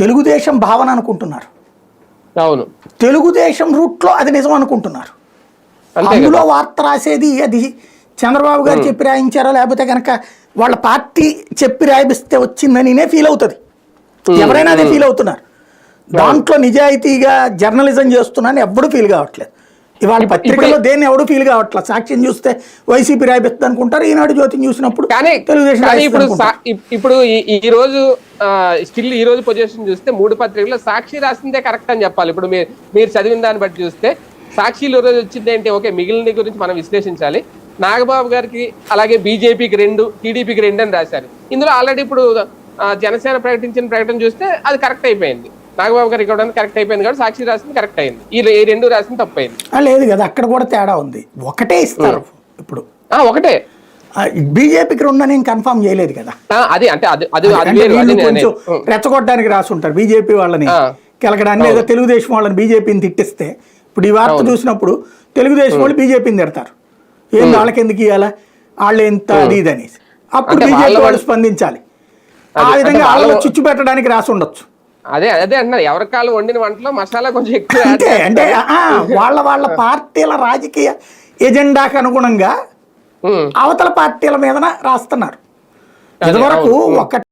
తెలుగుదేశం భావన అనుకుంటున్నారు. అవును. తెలుగుదేశం రూట్లో అది నిజం అనుకుంటున్నారు. అందులో వార్త రాసేది అది చంద్రబాబు గారు చెప్పి రాయించారో లేకపోతే కనుక వాళ్ళ పార్టీ చెప్పి రాయిస్తే వచ్చిందనినే ఫీల్ అవుతుంది. ఎవరైనా అదే ఫీల్ అవుతున్నారు. దాంట్లో నిజాయితీగా జర్నలిజం చేస్తున్నాను ఎవ్వడు ఫీల్ కావట్లేదు. ఇవాళ పత్రికలో దేన్ని ఎవడు ఫీల్ కావట్లేదు సాక్ష్యం చూస్తే వైసీపీ రాయిస్తుంది అనుకుంటారు ఈనాడు జ్యోతిని చూసినప్పుడు కానీ తెలుగుదేశం ఇప్పుడు ఇప్పుడు ఈ రోజు స్టిల్ ఈ రోజు పొజిషన్ చూస్తే మూడు పత్రికల్లో సాక్షి రాసిందే కరెక్ట్ అని చెప్పాలి. ఇప్పుడు మీరు మీరు చదివిన దాన్ని బట్టి చూస్తే సాక్షిలో రోజు వచ్చింది ఏంటి? ఓకే మిగిలిన గురించి మనం విశ్లేషించాలి. నాగబాబు గారికి అలాగే బీజేపీకి రెండు టీడీపీకి రెండు అని రాశారు. ఇందులో ఆల్రెడీ ఇప్పుడు జనసేన ప్రకటించిన ప్రకటన చూస్తే అది కరెక్ట్ అయిపోయింది. నాగబాబు గారికి ఇవ్వడానికి కరెక్ట్ అయిపోయింది కాబట్టి సాక్షి రాసింది కరెక్ట్ అయింది. ఈ రెండు రాసింది తప్పైంది ఆ, లేదు కదా అక్కడ కూడా తేడా ఉంది. ఒకటే ఇస్తారు. ఇప్పుడు ఒకటే. బీజేపీకి రెండని కన్ఫర్మ్ చేయలేదు కదా. అది అంటే అది నేను కొంచెం. రెచ్చగొట్టడానికి రాసి ఉంటారు బీజేపీ వాళ్ళని. ఆ. కెలకడానికి లేదా తెలుగుదేశం వాళ్ళని బీజేపీని తిట్టిస్తే ఇప్పుడు ఈ వార్త చూసినప్పుడు తెలుగుదేశం వాళ్ళు బీజేపీని తిడతారు. ఏం వాళ్ళకి ఎందుకు ఇవ్వాలా వాళ్ళు ఎంత అది ఇది అనేసి అప్పుడు బీజేపీ వాళ్ళ- స్పందించాలి. ఆ విధంగా వాళ్ళ- చిచ్చు పెట్టడానికి రాసి ఉండొచ్చు అదే అదే అంటున్నారు. ఎవరి కాళ్ళు వండిన వంటలో మసాలా కొంచెం ఎక్కువ అంటే వాళ్ళ వాళ్ళ పార్టీల రాజకీయ ఎజెండాకు అనుగుణంగా. అవతల పార్టీల మీదన రాస్తున్నారు. ఇదివరకు అవును. ఒక